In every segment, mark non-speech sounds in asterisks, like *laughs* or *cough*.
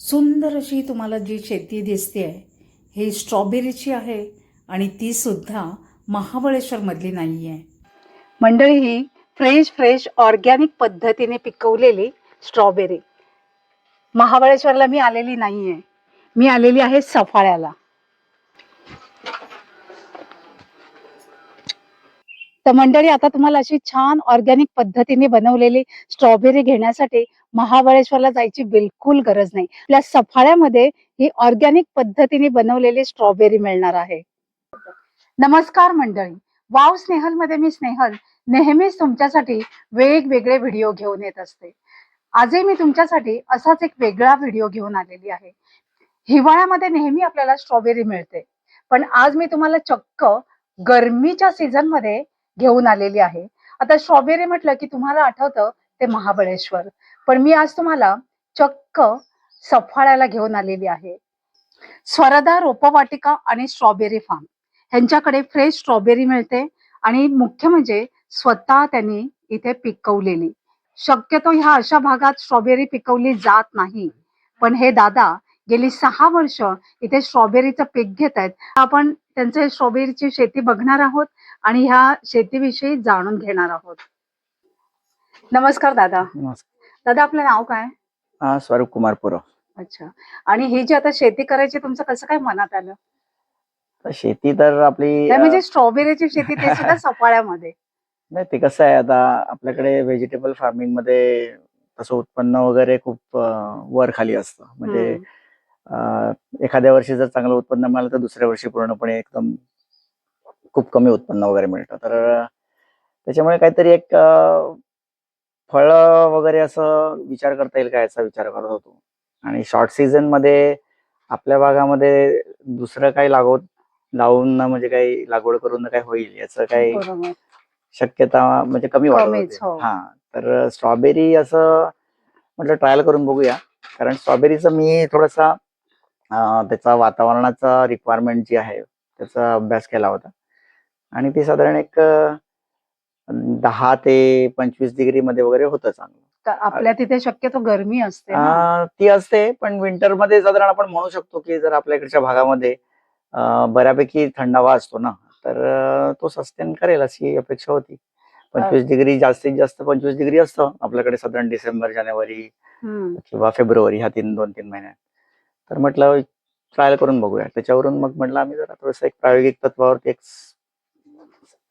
सुंदर अशी तुम्हाला जी शेती दिसते आहे ही स्ट्रॉबेरीची आहे आणि ती सुद्धा महाबळेश्वरमधली नाही आहे मंडळी ही फ्रेश फ्रेश ऑर्गॅनिक पद्धतीने पिकवलेली स्ट्रॉबेरी. महाबळेश्वरला मी आलेली नाही आहे मी आलेली आहे सफाळ्याला. तर मंडळी आता तुम्हाला अशी छान ऑर्गॅनिक पद्धतीने बनवलेली स्ट्रॉबेरी घेण्यासाठी महाबळेश्वरला जायची बिलकुल गरज नाही. आपल्या सफाळ्यामध्ये ही ऑर्गॅनिक पद्धतीने बनवलेली स्ट्रॉबेरी मिळणार आहे. नमस्कार मंडळी. वाव स्नेहलमध्ये मी स्नेहल. नेहमीच तुमच्यासाठी वेगवेगळे व्हिडिओ घेऊन येत असते. आजही मी तुमच्यासाठी असाच एक वेगळा व्हिडिओ घेऊन आलेली आहे. हिवाळ्यामध्ये नेहमी आपल्याला स्ट्रॉबेरी मिळते. पण आज मी तुम्हाला चक्क गरमीच्या सीझनमध्ये घेऊन आलेली आहे. आता स्ट्रॉबेरी म्हटलं की तुम्हाला आठवतं ते महाबळेश्वर. पण मी आज तुम्हाला चक्क सफाळ्याला घेऊन आलेली आहे. स्वरदा रोपवाटिका आणि स्ट्रॉबेरी फार्म ह्यांच्याकडे फ्रेश स्ट्रॉबेरी मिळते आणि मुख्य म्हणजे स्वतः त्यांनी इथे पिकवलेली. शक्यतो ह्या अशा भागात स्ट्रॉबेरी पिकवली जात नाही. पण हे दादा गेली सहा वर्ष इथे स्ट्रॉबेरीचं पीक घेत आहेत आपण त्यांचे स्ट्रॉबेरीची शेती बघणार आहोत आणि ह्या शेतीविषयी जाणून घेणार आहोत. नमस्कार दादा. नमस्कार. दादा आपलं नाव काय? हा स्वरूप कुमार पुरव. अच्छा. आणि ही जी आता शेती करायची तुमचं कसं काय मनात आलं? तर शेती तर आपली नाही, म्हणजे स्ट्रॉबेरीची शेती ते सुद्धा *laughs* सफाळ्यामध्ये. नाही ते कसं आहे आता आपल्याकडे व्हेजिटेबल फार्मिंगमध्ये तसं उत्पन्न वगैरे खूप अ, वर खाली असतं. म्हणजे हम्म. एखाद्या वर्षी जर चांगलं उत्पन्न मिळालं तर दुसऱ्या वर्षी पूर्णपणे एकदम खूप कमी उत्पन्न वगैरे मिळतं तर त्याच्यामुळे काहीतरी एक फळ वगैरे असं विचार करता येईल का याचा विचार करत होतो आणि शॉर्ट सीझनमध्ये आपल्या भागामध्ये दुसरं काही लागवड लावून ना म्हणजे काही लागवड करून काही होईल याचं काही शक्यता म्हणजे कमी वाटत. हो. हा तर स्ट्रॉबेरी असं म्हटलं ट्रायल करून बघूया कारण स्ट्रॉबेरीचं मी थोडासा त्याचा वातावरणाचा रिक्वायरमेंट जी आहे त्याचा अभ्यास केला होता. आणि ते साधारण एक दहा ते पंचवीस डिग्री मध्ये वगैरे होतं चांगलं. तर आपल्या तिथे शक्यतो गरमी असते ती असते पण विंटरमध्ये साधारण आपण म्हणू शकतो की जर आपल्या इकडच्या भागामध्ये बऱ्यापैकी थंडावा असतो ना तर तो सस्टेन करेल अशी अपेक्षा होती. पंचवीस डिग्री जास्तीत जास्त पंचवीस डिग्री असतं आपल्याकडे साधारण डिसेंबर जानेवारी. किंवा फेब्रुवारी ह्या तीन दोन तीन महिन्यात. तर म्हटलं ट्रायल करून बघूया. त्याच्यावरून मग म्हटलं आम्ही जरा थोडंसं एक प्रायोगिक तत्वावरती एक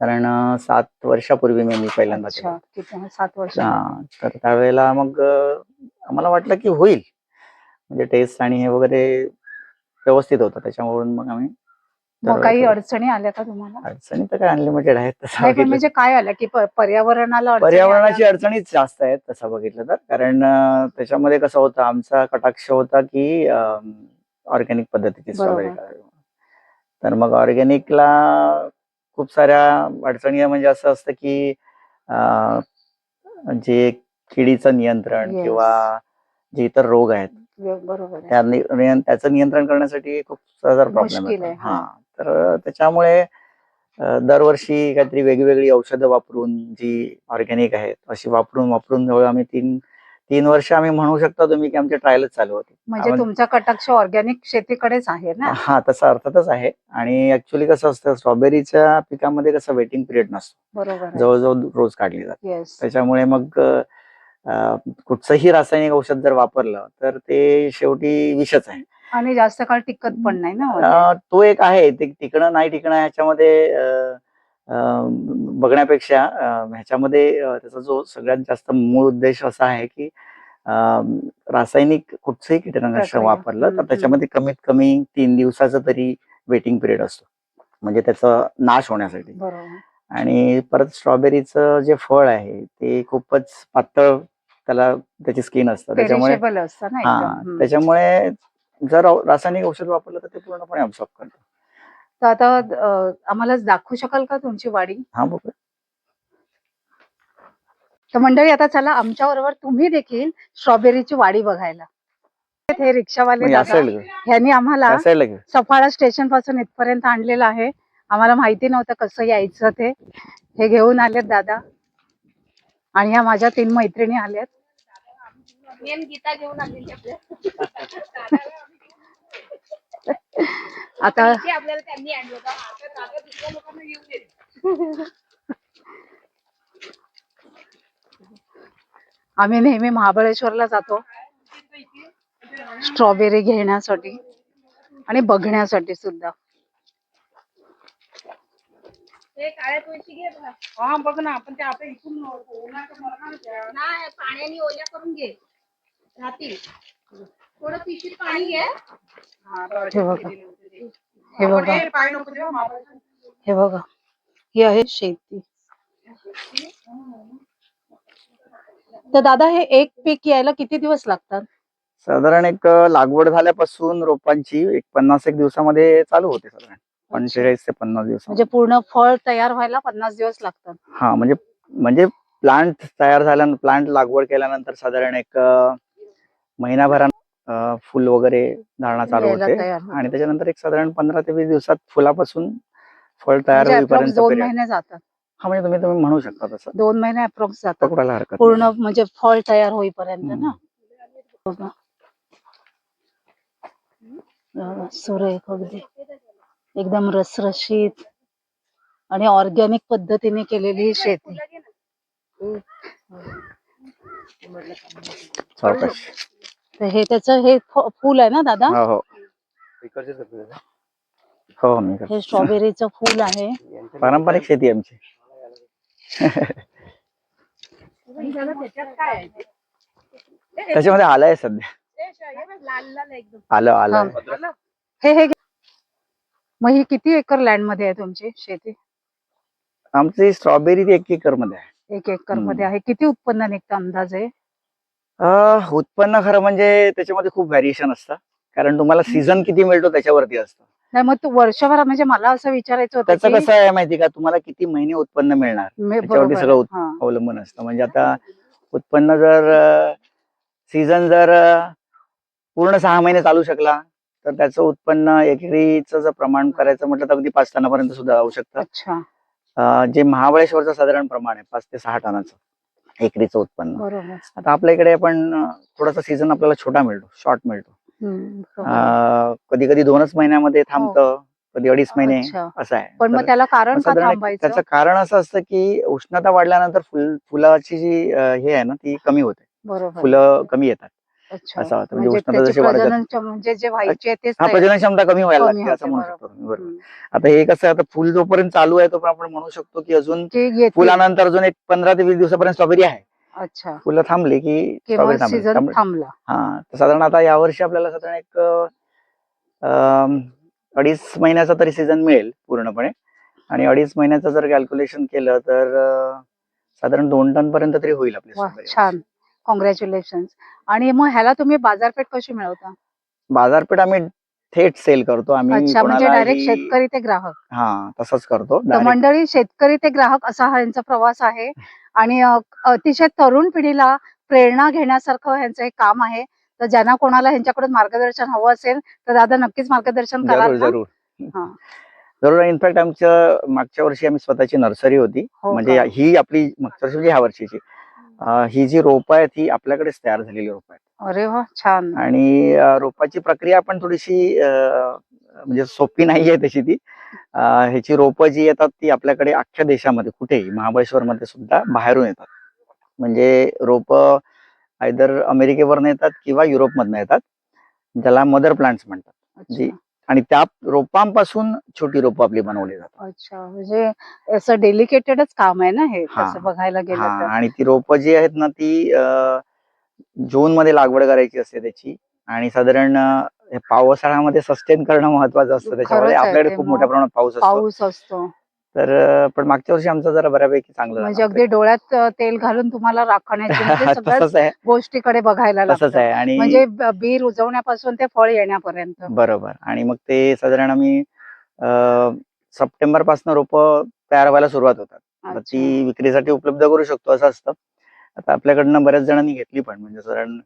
कारण सात वर्षापूर्वी मी मी पहिल्यांदा केलं. सात वर्ष. हा, तर त्यावेळेला मग आम्हाला वाटलं की होईल. म्हणजे टेस्ट आणि हे वगैरे व्यवस्थित होतं. त्याच्यावरून मग आम्ही मग काही. अडचणी आल्या का तुम्हाला अडचणी तर काय अनलिमिटेड आहेत तसं नाही पण बघितलं म्हणजे काय आलं की प- पर्यावरणाला अडचणी पर्यावरणाची आल्या? अडचणीच जास्त आहेत तसं बघितलं तर कारण अं, त्याच्यामध्ये कसं होतं आमचा कटाक्ष होता की ऑर्गॅनिक पद्धतीची स्ट्रॉबेरी बरोबर. करावी तर मग ऑर्गॅनिकला खूप साऱ्या अडचणी आहे. म्हणजे असं असतं की अं, जे किडीचं नियंत्रण Yes. किंवा जे इतर रोग आहेत बरोबर आहे. त्या नि- नियं- त्याचं नियंत्रण करण्यासाठी खूप सारा प्रॉब्लेम मुश्किल आहे, हा तर त्याच्यामुळे दरवर्षी काहीतरी वेगवेगळी औषधं वापरून जी ऑर्गॅनिक आहेत अशी वापरून वापरून जवळ आम्ही तीन तीन वर्ष आम्ही म्हणू शकता तुम्ही की आमचे ट्रायलच चालू होते. म्हणजे तुमचा कटाक्ष ऑर्गॅनिक शेतीकडेच आहे ना? हा तसं अर्थातच आहे. आणि ऍक्च्युली कसं असतं स्ट्रॉबेरीच्या पिकामध्ये कसं वेटिंग पिरियड नसतो. बरोबर जवळजवळ रोज काढली जाते. त्याच्यामुळे मग कुठचंही रासायनिक औषध जर वापरलं तर ते शेवटी विषच आहे. आणि जास्त काळ टिकत पण नाही ना तो एक आहे ते टिकणं नाही टिकणं ह्याच्यामध्ये बघण्यापेक्षा ह्याच्यामध्ये त्याचा जो सगळ्यात जास्त मूळ उद्देश असा आहे की रासायनिक कुठचंही कीटकनाशक. वापरलं तर त्याच्यामध्ये कमीत कमी तीन दिवसाचा तरी वेटिंग पिरियड असतो. म्हणजे त्याचा नाश होण्यासाठी. आणि परत स्ट्रॉबेरीचं जे फळ आहे ते खूपच पातळ त्याला त्याची स्किन असतं. त्याच्यामुळे हा. त्याच्यामुळे जर रासायनिक औषध वापरलं तर ते पूर्णपणे अब्सॉर्ब करतं. तर आता आम्हाला दाखवू शकाल का तुमची वाडी हा बघ तर मंडळी आता चला आमच्या बरोबर तुम्ही देखील स्ट्रॉबेरीची वाडी बघायला. हे रिक्षावाले ह्यांनी आम्हाला सफाळा स्टेशनपासून इथपर्यंत आणलेलं आहे. आम्हाला माहिती नव्हतं कसं यायचं ते. हे घेऊन आलेत दादा. आणि ह्या माझ्या तीन मैत्रिणी आल्यात. गीता घेऊन आलेली आपल्या. *laughs* आता इथे आपल्याला त्यांनी आणलं होतं. आता दादा दुसऱ्या लोकांना घेऊन गेले. आम्ही नेहमी महाबळेश्वरला जातो स्ट्रॉबेरी घेण्यासाठी आणि बघण्यासाठी सुद्धा हे काळ्या तुळशी घे बघा. हा बघ ना आपण ते आता इथून उन्हाचं मरणार त्या. नाही पाण्याने ओल्या करून घे राहतील थोडं पिशवीत पाणी घे. हा, बघा. हे बघा. हे पाय नको देऊ, मापायचं. हे बघा. ही आहे शेती. तर दादा हे एक पीक यायला किती दिवस लागतात? साधारण एक अं, लागवड झाल्यापासून रोपांची एक पन्नास एक दिवसामध्ये चालू होते साधारण. पंचेचाळीस ते पन्नास दिवस म्हणजे पूर्ण फळ तयार व्हायला पन्नास दिवस लागतात. हा म्हणजे म्हणजे प्लांट तयार झाल्या प्लांट लागवड केल्यानंतर साधारण एक अं, महिनाभरान अं, फुल वगैरे धारणा चालू होते. आणि त्याच्यानंतर एक साधारण पंधरा ते वीस दिवसात फुलापासून फळ तयार म्हणजे होईपर्यंत दोन. महिने जातात हा म्हणजे तुम्ही तुम्ही म्हणू शकता तसं दोन महिने अप्रोक्स जातात पूर्ण. म्हणजे फळ तयार होईपर्यंत ना सुरेख अगदी एकदम रसरशीत आणि ऑर्गॅनिक पद्धतीने केलेली शेती. तर हे त्याचं हे फ- फुल आहे ना दादा? हो हो. हो मी करतो. हे स्ट्रॉबेरीचं फुल आहे. पारंपरिक शेती आहे आमची. आणि दादा त्याच्यात काय आहे? त्याच्यामध्ये आलं आहे सध्या. हे आलं आलं हा. हे हे घे. मग ही किती एकर लँडमध्ये आहे तुमची शेती? आमची स्ट्रॉबेरी एक एकरमध्ये आहे. एक एकरमध्ये आहे. किती उत्पन्न निघतं अंदाजे? उत्पन्न खरं म्हणजे त्याच्यामध्ये खूप व्हॅरिएशन असतं. कारण तुम्हाला सीझन किती मिळतो त्याच्यावरती असतं. नाही मग तू वर्षभरात म्हणजे मला असं विचारायचं होतं त्याचं कसं आहे माहिती का? तुम्हाला किती महिने उत्पन्न मिळणार? त्याच्यावरती सगळं. अवलंबून असतं. म्हणजे आता उत्पन्न जर सीझन जर पूर्ण सहा महिने चालू शकला तर त्याचं उत्पन्न एकरीचं जर प्रमाण करायचं म्हटलं तर अगदी पाच टनापर्यंत सुद्धा जाऊ शकतं. जे महाबळेश्वरचं साधारण प्रमाण आहे पाच ते सहा टनाचं. एकरीचं उत्पन्न. बरोबर. आता आपल्या इकडे पण अं, थोडासा सीझन आपल्याला छोटा मिळतो शॉर्ट मिळतो. कधी कधी दोनच महिन्यामध्ये थांबतं कधी अडीच महिने. असं आहे. पण मग त्याला कारण त्याचं कारण असं असतं की उष्णता वाढल्यानंतर फुल फुलाची जी हे आहे ना ती कमी होते. बरोबर. फुलं कमी येतात. असं होतं म्हणजे म्हणजे उष्णता जशी वाढत म्हणजे जे व्हायचे आहे तेच हा प्रजनन क्षमता कमी व्हायला लागते असं म्हणू. शकतो. बरोबर. आता हे कसं आता फुल जोपर्यंत चालू आहे तोपर्यंत आपण म्हणू शकतो की अजून फुलानंतर अजून एक पंधरा ते वीस दिवसापर्यंत स्ट्रॉबेरी आहे. अच्छा. फुलं थांबली की सीझन थांबला. हा साधारण आता यावर्षी आपल्याला साधारण एक अडीच महिन्याचा तरी सीझन मिळेल पूर्णपणे. आणि अडीच महिन्याचं जर कॅल्क्युलेशन केलं तर साधारण दोन टन पर्यंत तरी होईल आपली. छान. कॉंग्रॅच्युलेशन आणि मग ह्याला तुम्ही बाजारपेठ कशी मिळवता? बाजारपेठ आम्ही थेट सेल करतो. आम्ही अच्छा म्हणजे डायरेक्ट शेतकरी ते ग्राहक. हा तसंच करतो. मंडळी शेतकरी ते ग्राहक असा हा यांचा प्रवास आहे. आणि अतिशय तरुण पिढीला प्रेरणा घेण्यासारखं ह्यांचं एक काम आहे. तर ज्यांना कोणाला ह्यांच्याकडून मार्गदर्शन हवं असेल तर दादा नक्कीच मार्गदर्शन कराल जरूर? जरूर. हा. जरूर. इनफॅक्ट आमच्या मागच्या वर्षी आम्ही स्वतःची नर्सरी होती. हो म्हणजे? ही आपली मागच्या वर्षी म्हणजे ह्या वर्षीची. ही जी रोपं आहेत ही आपल्याकडेच तयार झालेली रोपं आहेत. अरे वा छान. आणि रोपाची प्रक्रिया पण थोडीशी म्हणजे सोपी नाहीये तशी ती. ह्याची रोपं जी येतात ती आपल्याकडे अख्ख्या देशामध्ये कुठेही महाबळेश्वर मध्ये सुद्धा बाहेरून येतात. म्हणजे रोपं आयदर अमेरिकेवरनं येतात किंवा युरोपमधनं येतात ज्याला मदर प्लांट्स म्हणतात. जी आणि त्या रोपांपासून छोटी रोपं आपली बनवली जातात. अच्छा म्हणजे असं डेलिकेटेडच काम आहे ना हे हा. तसं बघायला गेलं हा तर. आणि ती रोपं जी आहेत ना ती जून मध्ये लागवड करायची असते त्याची आणि साधारण अं, हे पावसाळ्यामध्ये सस्टेन करणं महत्वाचं असतं. खरंच आहे आपल्याकडे खूप मग. मोठ्या प्रमाणात पाऊस असतो. पाऊस असतो. तर पण मागच्या वर्षी आमचं जरा बऱ्यापैकी चांगलं म्हणजे. अगदी डोळ्यात तेल घालून तुम्हाला राखण्याची *laughs* म्हणजे गोष्टीकडे बघायला तसंच आहे. आणि म्हणजे ब- रुजवण्यापासून ते फळ येण्यापर्यंत. बरोबर. आणि मग ते साधारण आम्ही सप्टेंबरपासून रोप तयार व्हायला सुरुवात होतात. ती विक्रीसाठी उपलब्ध करू शकतो असं असतं. आता आपल्याकडनं बऱ्याच जणांनी घेतली पण म्हणजे साधारण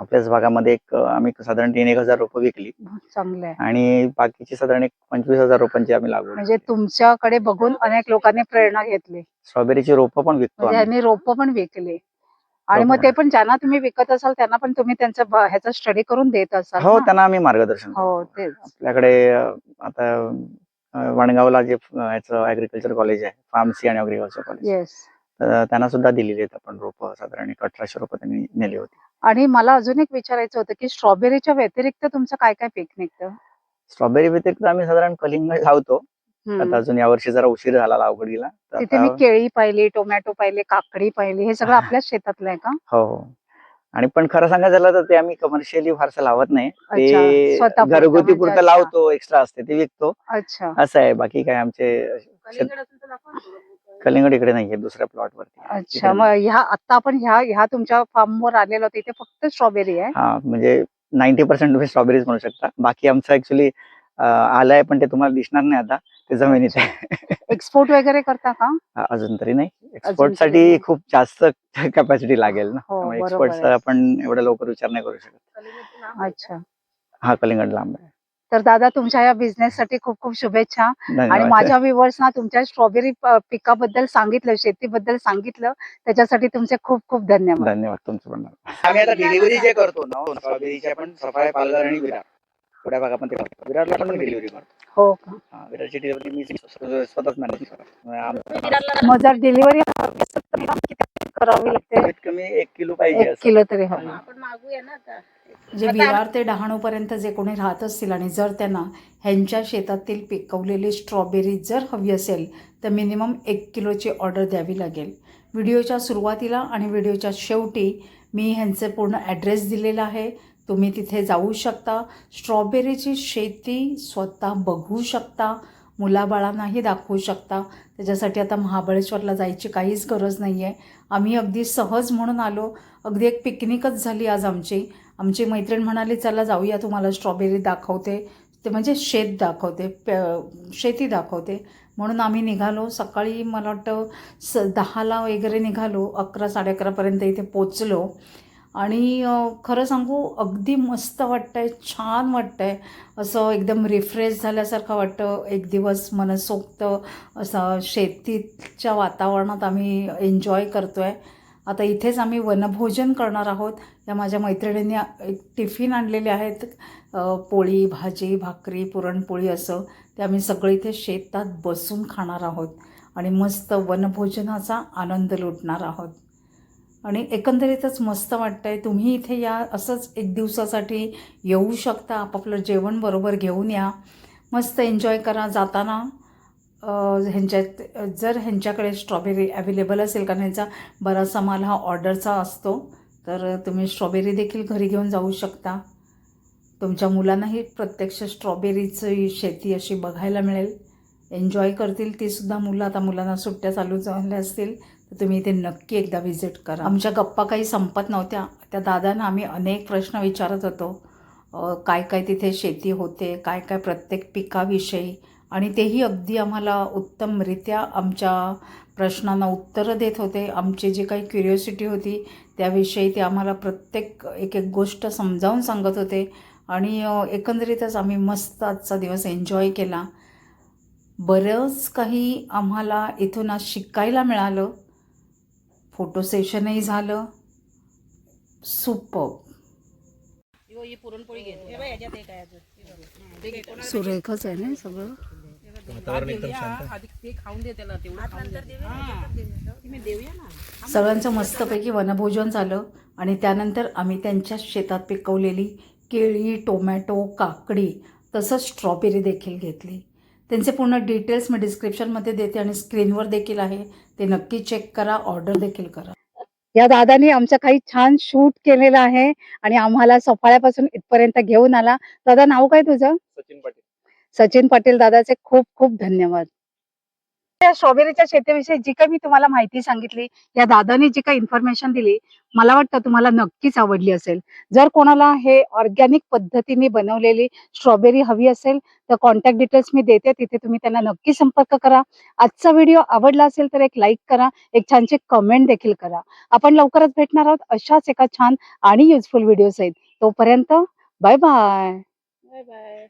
आपल्याच भागामध्ये एक आम्ही साधारण तीन एक हजार रोपं विकली चांगलं आहे आणि बाकीची साधारण एक पंचवीस हजार रोपांची आम्ही लागवड म्हणजे तुमच्याकडे बघून अनेक लोकांनी प्रेरणा घेतली स्ट्रॉबेरीची रोपं पण विकतो म्हणजे आम्ही. यांनी रोप पण विकले आणि मग. ते पण ज्यांना तुम्ही विकत असाल त्यांना पण तुम्ही त्यांचा ब- ह्याचा स्टडी करून देत असाल हो ना? त्यांना आम्ही मार्गदर्शन करतो. हो तेच आपल्याकडे अ, आता अ, वडगावला जे अ, याचं ऍग्रिकल्चर कॉलेज आहे फार्मसी आणि अग्रिकल्चर कॉलेज येस तर त्यांना सुद्धा दिलेली आहेत आपण रोपं साधारण एक अठराशे रोपं त्यांनी नेली होती. आणि मला अजून एक विचारायचं होतं की स्ट्रॉबेरीच्या व्यतिरिक्त तुमचं काय काय पीक निघतं? स्ट्रॉबेरी व्यतिरिक्त आम्ही साधारण कलिंगड लावतो. आता अजून यावर्षी जरा उशीर झाला लागवडीला तर तिथे मी केळी पाहिली टोमॅटो पाहिले काकडी पाहिली हे सगळं आपल्याच शेतातलं आहे का? हो हो. आणि पण खरं सांगायचं झालं तर ते आम्ही कमर्शियली फारसं लावत नाही. ते घरगुती म्हणजे पुरतं. लावतो एक्स्ट्रा असते ते विकतो. अच्छा. असं आहे बाकी काय आमचे कलिंगड इकडे नाहीये दुसऱ्या प्लॉट वरती. आहे. अच्छा मग ह्या आता आपण ह्या ह्या तुमच्या फार्मवर आलेलो होतो इथे फक्त स्ट्रॉबेरी आहे. हा म्हणजे नाईन्टी पर्सेंट तुम्ही स्ट्रॉबेरीज म्हणू शकता. बाकी आमचं ऍक्च्युली आलंय पण ते तुम्हाला दिसणार नाही आता. ते जमिनीत आहे. एक्सपोर्ट वगैरे करता का? अजून तरी नाही. तरी एक्सपोर्टसाठी नाही. खूप जास्त कॅपॅसिटी लागेल ना. हो, त्यामुळे बरोबर एक्सपोर्टचा आहे. आपण एवढ्या लवकर विचार नाही करू शकत. अच्छा. हा कलिंगड लांब आहे. तर दादा तुमच्या या बिझनेस साठी खूप खूप शुभेच्छा. आणि माझ्या व्ह्युअर्सना तुमच्या स्ट्रॉबेरी पिकाबद्दल सांगितलं शेतीबद्दल सांगितलं त्याच्यासाठी तुमचे खूप खूप धन्यवाद. धन्यवाद तुमचं पण. आम्ही आता डिलिव्हरी जे करतो ना स्ट्रॉबेरीच्या पण सफाळे पालघर आणि विरार थोड्या भागात पण ते करतो. विरारला पण डिलिव्हरी करतो. हो का? हा, विरारची डिलिव्हरी मी स्व- स्वतःच मॅनेज करतो. आम- मग जर डिलिव्हरी करावी लागते? कमीत कमी एक किलो पाहिजे एक असं किलो तरी हवी. आपण मागूया ना आता. जे विरार ते डहाणूपर्यंत जे कोणी राहत असतील आणि जर त्यांना ह्यांच्या शेतातील पिकवलेली स्ट्रॉबेरी जर हवी असेल तर मिनिमम एक किलोची ऑर्डर द्यावी लागेल. व्हिडिओच्या सुरुवातीला आणि व्हिडिओच्या शेवटी मी ह्यांचे पूर्ण ॲड्रेस दिलेला आहे. तुम्ही तिथे जाऊ शकता. स्ट्रॉबेरीची शेती स्वतः बघू शकता. मुलाबाळांनाही दाखवू शकता. त्याच्यासाठी आता महाबळेश्वरला जायची काहीच गरज नाही आहे आम्ही अगदी सहज म्हणून आलो. अगदी एक पिकनिकच झाली आज आमची. आमची मैत्रीण म्हणाली चला जाऊया तुम्हाला स्ट्रॉबेरी दाखवते. ते म्हणजे शेत दाखवते प- शेती दाखवते. म्हणून आम्ही निघालो. सकाळी मला वाटतं स दहाला वगैरे निघालो. अकरा साडे अकरापर्यंत इथे पोचलो आणि खरं सांगू अगदी मस्त वाटतं आहे छान वाटतं आहे असं एकदम रिफ्रेश झाल्यासारखं वाटतं. एक दिवस मनसोक्त असं शेतीच्या वातावरणात आम्ही एन्जॉय करतो आहे आता इथेच आम्ही वनभोजन करणार आहोत. या माझ्या मैत्रिणींनी एक टिफिन आणलेले आहेत. पोळी भाजी भाकरी पुरणपोळी असं ते आम्ही सगळे इथे शेतात बसून खाणार आहोत. आणि मस्त वनभोजनाचा आनंद लुटणार आहोत. आणि एकंदरीतच मस्त वाटतं आहे तुम्ही इथे या असंच एक दिवसासाठी येऊ शकता. आपापलं जेवण बरोबर घेऊन या. मस्त एन्जॉय करा. जाताना ह्यांच्या ह्यांच्यात जर ह्यांच्याकडे स्ट्रॉबेरी अवेलेबल असेल कारण ह्यांचा बराचसा माल हा ऑर्डरचा असतो तर तुम्ही स्ट्रॉबेरी देखील घरी घेऊन जाऊ शकता. तुमच्या मुलांनाही प्रत्यक्ष स्ट्रॉबेरीची शेती अशी बघायला मिळेल. एन्जॉय करतील तीसुद्धा मुलं. आता मुलांना सुट्ट्या चालू झाल्या असतील तर तुम्ही इथे नक्की एकदा व्हिजिट करा. आमच्या गप्पा काही संपत नव्हत्या. त्या दादांना आम्ही अनेक प्रश्न विचारत होतो. काय काय तिथे शेती होते काय काय प्रत्येक पिकाविषयी आणि तेही अगदी आम्हाला उत्तमरित्या आमच्या प्रश्नांना उत्तरं देत होते. आमची जी काही क्युरिओसिटी होती त्याविषयी ते आम्हाला प्रत्येक एक एक गोष्ट समजावून सांगत होते. आणि एकंदरीतच आम्ही मस्त आजचा दिवस एन्जॉय केला. बरंच काही आम्हाला इथून आज शिकायला मिळालं. फोटो सेशनही झालं. सुपर सुरेखच आहे ना सगळं? भात देऊया, आधी ते खाऊन दे त्याला तेवढं खाऊन दे. तुम्ही देऊया ना. सगळ्यांचं मस्तपैकी वनभोजन झालं आणि त्यानंतर आम्ही त्यांच्या शेतात पिकवलेली केळी टोमॅटो काकडी तसंच स्ट्रॉबेरी देखील घेतली. त्यांचे पूर्ण डिटेल्स मी डिस्क्रिप्शनमध्ये देते आणि स्क्रीनवर देखील आहे. ते नक्की चेक करा ऑर्डर देखील करा. या दादानी आमचं काही छान शूट केलेलं आहे आणि आम्हाला सफाळ्यापासून इथपर्यंत घेऊन आला. दादा नाव काय तुझं? सचिन पाटील. सचिन पाटील दादाचे खूप खूप धन्यवाद. या स्ट्रॉबेरीच्या शेतीविषयी जी काही मी तुम्हाला माहिती सांगितली या दादाने जी काही इन्फॉर्मेशन दिली मला वाटतं तुम्हाला नक्कीच आवडली असेल. जर कोणाला हे ऑर्गॅनिक पद्धतीने बनवलेली स्ट्रॉबेरी हवी असेल तर कॉन्टॅक्ट डिटेल्स मी देते तिथे तुम्ही त्यांना नक्की संपर्क करा. आजचा व्हिडिओ आवडला असेल तर एक लाईक करा एक छानशी कमेंट देखील करा. आपण लवकरच भेटणार आहोत अशाच एका छान आणि युजफुल व्हिडिओ आहेत तोपर्यंत बाय बाय बाय बाय